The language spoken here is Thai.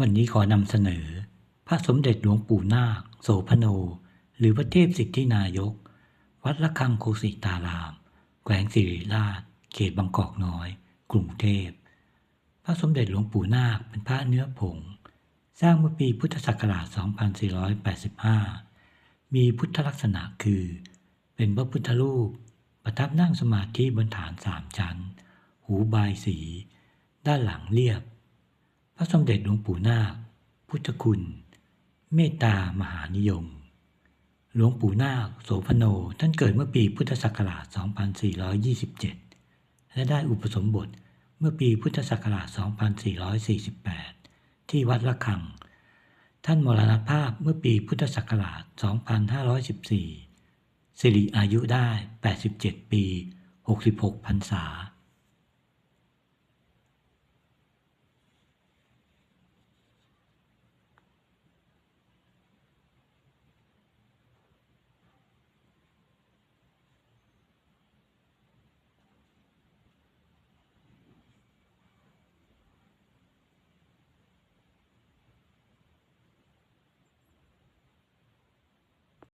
วันนี้ขอนำเสนอ พระสมเด็จหลวงปู่นาค โสพโน หรือพระเทพสิทธินายก วัดละคังโคสิตาราม แขวงสิริราช เขตบางกอกน้อย กรุงเทพ พระสมเด็จหลวงปู่นาคเป็นพระเนื้อผง สร้างเมื่อปีพุทธศักราช 2485 มีพุทธลักษณะคือ เป็นพระพุทธรูป ประทับนั่งสมาธิบนฐานสามชั้น หูบายสี ด้านหลังเรียบ พระสมเด็จหลวงปู่นาค พุทธคุณ เมตตามหานิยม หลวงปู่นาค โสพโน ท่านเกิดเมื่อปีพุทธศักราช 2427 และได้อุปสมบทเมื่อปีพุทธศักราช 2448 ที่วัดละคัง ท่านมรณภาพเมื่อปีพุทธศักราช 2514 สิริอายุได้ 87 ปี 66พรรษา